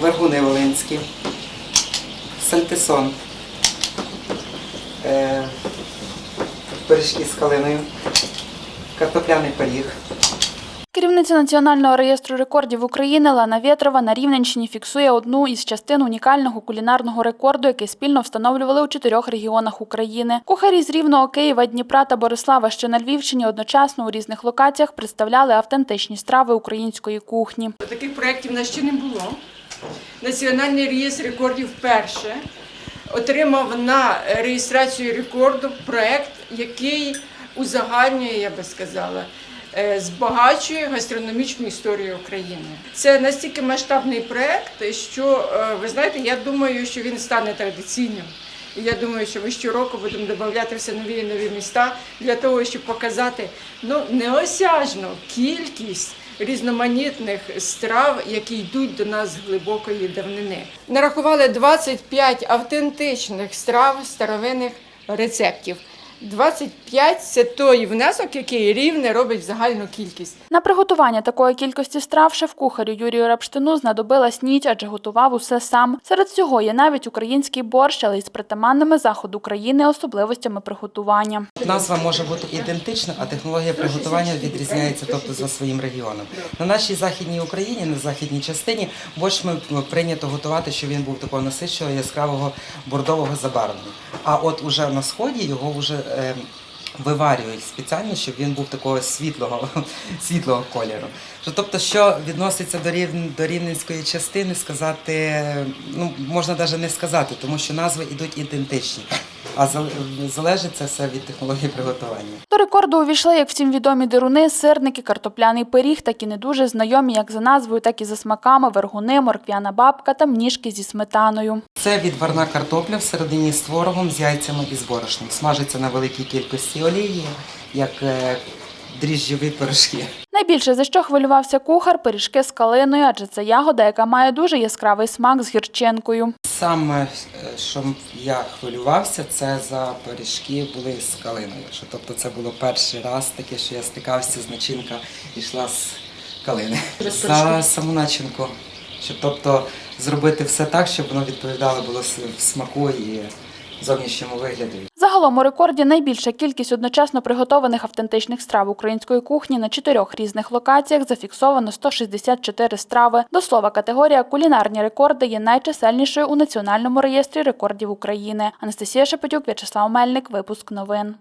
вергуни волинські, сальтисон, е, пиріжки з калиною, картопляний пиріг. Керівниця Національного реєстру рекордів України Лана Вєтрова на Рівненщині фіксує одну із частин унікального кулінарного рекорду, який спільно встановлювали у чотирьох регіонах України. Кухарі з Рівного, Києва, Дніпра та Борислава, що на Львівщині, одночасно у різних локаціях представляли автентичні страви української кухні. Таких проєктів в нас ще не було. Національний реєстр рекордів вперше отримав на реєстрацію рекорду проєкт, який узагальнює, я би сказала, е, збагачує гастрономічну історію України. Це настільки масштабний проєкт, що е, ви знаєте, я думаю, що він стане традиційним. І я думаю, що ми щороку будемо додати все нові і нові міста для того, щоб показати ну, неосяжну кількість різноманітних страв, які йдуть до нас з глибокої давнини. Нарахували 25 автентичних страв старовинних рецептів. 25 – це той внесок, який рівне робить загальну кількість. На приготування такої кількості страв шеф-кухарю Юрію Рапштину знадобилась ніч, адже готував усе сам. Серед цього є навіть український борщ, але із притаманними заходу України особливостями приготування. Назва може бути ідентична, а технологія приготування відрізняється тобто за своїм регіоном. На нашій західній Україні, на західній частині, борщ ми прийнято готувати, щоб він був такого насиченого, яскравого бордового забарвлення. А от уже на сході його вже виварюють спеціально, щоб він був такого світлого, світлого кольору. Тобто, що відноситься до рівн до рівненської частини, сказати ну можна навіть не сказати, тому що назви йдуть ідентичні. А зал- залежить це все від технології приготування. До рекорду увійшли як всім відомі дируни, сирники, картопляний пиріг, так і не дуже знайомі як за назвою, так і за смаками, вергуни, морквяна бабка та мніжки зі сметаною. Це відварна картопля всередині з творогом, з яйцями і з борошном. Смажиться на великій кількості олії, як е, дріжджові пирожки. Найбільше за що хвилювався кухар пиріжки з калиною, адже це ягода, яка має дуже яскравий смак з гірчинкою. Саме, е, що я хвилювався, це за пиріжки були з калиною. Тобто це було перший раз таке, що я стикався з начинка і йшла з калини. За саму начинку. Щоб тобто зробити все так, щоб воно відповідало було в смаку і зовнішньому вигляду. Загалом рекорді найбільша кількість одночасно приготованих автентичних страв української кухні на чотирьох різних локаціях зафіксовано 164 страви. До слова, категорія кулінарні рекорди є найчисельнішою у Національному реєстрі рекордів України. Анастасія Шепетюк, В'ячеслав Мельник, випуск новин.